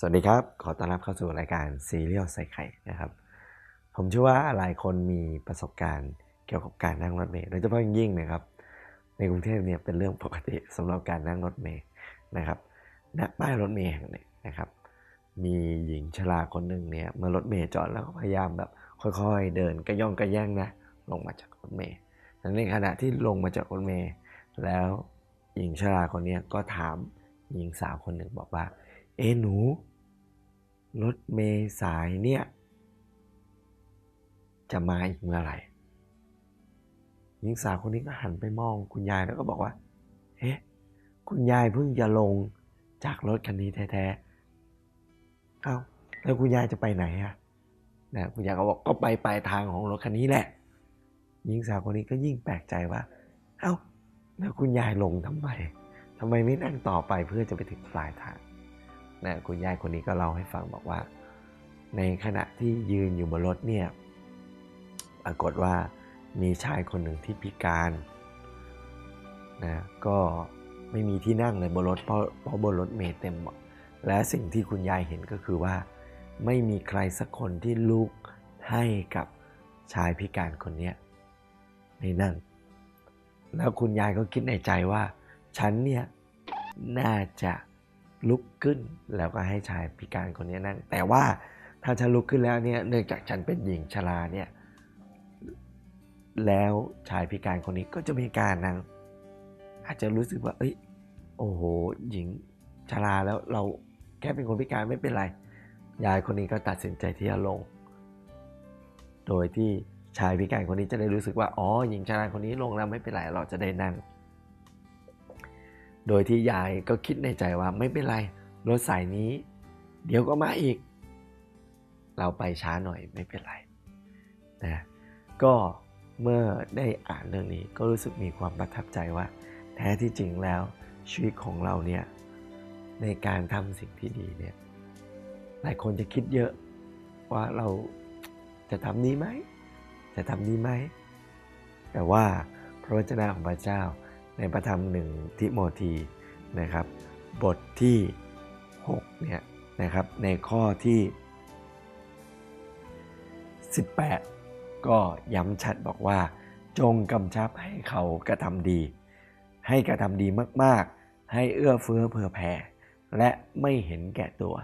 สวัสดีครับ ขอต้อนรับเข้าสู่รายการซีเรียลใส่ไข่นะครับ ผมเชื่อว่าหลายคนมีประสบการณ์เกี่ยวกับการนั่งรถเมล์โดยเฉพาะยิ่งนะครับ ในกรุงเทพเนี่ยเป็นเรื่องปกติสำหรับการนั่งรถเมล์นะครับณป้ายรถเมล์แห่งหนึ่งนะครับ มีหญิงชราคนหนึ่งเนี่ยเมื่อรถเมล์จอดแล้วก็พยายามแบบค่อยๆ เดินกระย่องกระแย่งนะลงมาจากรถเมล์และในขณะที่ลงมาจากรถเมล์แล้วหญิงชราคนนี้ก็ถามหญิงสาวคนหนึ่งบอกว่า เอ้หนู รถเมสายเนี่ย จะมาอีกเมื่อไหร่หญิงสาวคนนี้ก็หันไปมองคุณยายแล้วก็บอกว่าเอ๊ะคุณยายเพิ่งจะลงจากรถคันนี้แท้ๆเอ้าแล้วคุณยายจะไปไหนอะนะคุณยายก็บอกก็ไปปลายทางของรถคันนี้แหละ หญิงสาวคนนี้ก็ยิ่งแปลกใจว่า เอ้า แล้วคุณยายลงทำไมทำไมไม่นั่งต่อไปเพื่อจะไปถึงปลายทาง นะคุณยายคนนี้ก็เล่าให้ฟังบอกว่า ในขณะที่ยืนอยู่บนรถเนี่ยปรากฏว่ามีชายคนหนึ่งที่พิการนะก็ไม่มีที่นั่งเลยบนรถเพราะเพราะบนรถเมล์เต็มหมดและสิ่งที่คุณยายเห็นก็คือว่า ไม่มีใครสักคนที่ลุกให้กับชายพิการคนนี้ให้นั่ง แล้วคุณยายก็คิดในใจว่า ฉันเนี่ย น่าจะ ลุกขึ้นแล้วก็ให้ชายพิการคนนี้นั่ง แต่ว่าถ้าฉันลุกขึ้นแล้วเนี่ยเนื่องจากฉันเป็นหญิงชราเนี่ยแล้วชายพิการคนนี้ก็จะมีการนั่งอาจจะรู้สึกว่า เอ้ย โอ้โห หญิงชราแล้วเราแค่เป็นคนพิการไม่เป็นไร ยายคนนี้ก็ตัดสินใจที่จะลง โดยที่ชายพิการคนนี้จะได้รู้สึกว่า อ๋อ หญิงชราคนนี้ลงแล้วไม่เป็นไร เราจะได้นั่ง โดยที่ยายก็คิดในใจว่าไม่เป็นไร รถสายนี้ เดี๋ยวก็มาอีก เราไปช้าหน่อยไม่เป็นไรนะก็เมื่อได้อ่านเรื่องนี้ก็รู้สึกมีความประทับใจว่า แท้ที่จริงแล้วชีวิตของเราเนี่ยในการทำสิ่งที่ดีเนี่ยหลายคนจะคิดเยอะว่าเราจะทำดีไหม จะทำดีไหม แต่ว่าพระวจนะของพระเจ้า ในพระธรรมหนึ่งทิโมธีนะครับ บทที่6เนี่ยนะครับในข้อที่ 18 ก็ย้ำชัดบอกว่า จงกำชับให้เขากระทำดี ให้กระทำดีมากๆ ให้เอื้อเฟื้อเผื่อแผ่และไม่เห็นแก่ตัว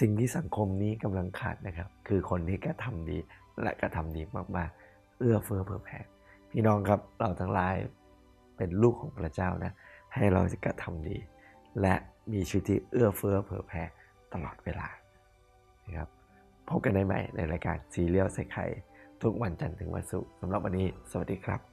สิ่งที่สังคมนี้กำลังขาดนะครับ คือคนที่กระทำดีและกระทำดีมากๆ เอื้อเฟื้อเผื่อแผ่พี่น้องครับเราทั้งหลาย เป็นลูกของพระเจ้านะ ให้เราจะกระทำดี และมีชีวิตที่เอื้อเฟื้อเผื่อแผ่ตลอดเวลานะครับพบกันได้ใหม่ในรายการซีเรียลใส่ไข่ทุกวันจันทร์ถึงวันศุกร์สำหรับวันนี้ สวัสดีครับ